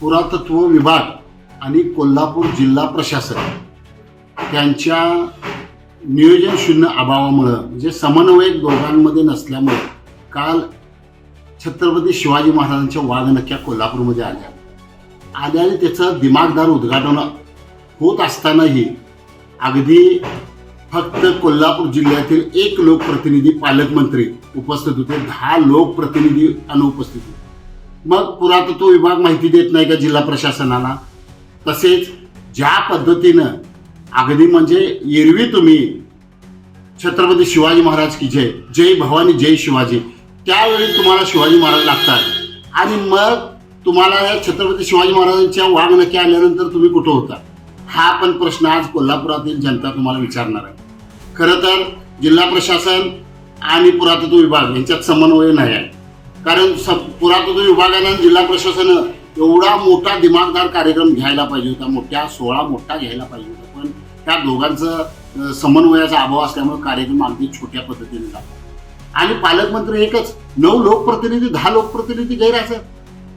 पुरातत्व विभाग आणि कोल्हापूर जिल्हा प्रशासन यांच्या नियोजन शून्य अभावामुळं म्हणजे समन्वयक दोघांमध्ये नसल्यामुळं काल छत्रपती शिवाजी महाराजांच्या वाघनक्या कोल्हापूरमध्ये आल्या. आल्या आणि त्याचं दिमागदार उद्घाटन होत असतानाही अगदी फक्त कोल्हापूर जिल्ह्यातील एक लोकप्रतिनिधी पालकमंत्री उपस्थित होते दहा लोकप्रतिनिधी अनुपस्थित होते. मग पुरातत्व विभाग माहिती देत नाही का जिल्हा प्रशासनाला? तसेच ज्या पद्धतीनं अगदी म्हणजे एरवी तुम्ही छत्रपती शिवाजी महाराज की जय जय भवानी जय शिवाजी त्यावेळी तुम्हाला शिवाजी महाराज लागतात. आणि मग तुम्हाला या छत्रपती शिवाजी महाराजांच्या वागणक्या आल्यानंतर तुम्ही कुठं होता? हा पण प्रश्न आज कोल्हापुरातील जनता तुम्हाला विचारणार आहे. खरं तर जिल्हा प्रशासन आणि पुरातत्व विभाग यांच्यात समन्वय नाही आहे. कारण स- पुरातत्व विभागानं जिल्हा प्रशासनानं एवढा मोठा दिमागदार कार्यक्रम घ्यायला पाहिजे होता मोठ्या सोहळा मोठा घ्यायला पाहिजे होता. पण त्या दोघांचं समन्वयाचा अभाव असल्यामुळे कार्यक्रम अगदी छोट्या पद्धतीने झाला. आणि पालकमंत्री एकच नऊ लोकप्रतिनिधी दहा लोकप्रतिनिधी गैरहजर.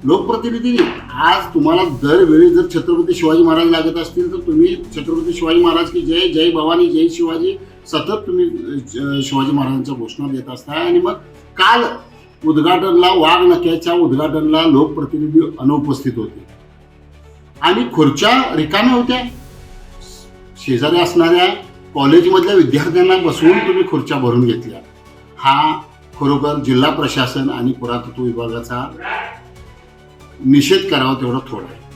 लोकप्रतिनिधी आज तुम्हाला दरवेळी जर छत्रपती शिवाजी महाराज लागत असतील तर तुम्ही छत्रपती शिवाजी महाराज की जय जय भवानी जय शिवाजी. सतत तुम्ही शिवाजी महाराजांच्या घोषणा देत असता. आणि मग काल उद्घाटनला वाघ नक्याच्या उद्घाटनला लोकप्रतिनिधी अनुपस्थित होते. आणि खुर्च्या रिकाम्या होत्या. शेजारी असणाऱ्या कॉलेजमधल्या विद्यार्थ्यांना बसवून तुम्ही खुर्च्या भरून घेतल्या. हा खरोखर जिल्हा प्रशासन आणि पुरातत्व विभागाचा निषेध करावा तेवढा थोडा आहे.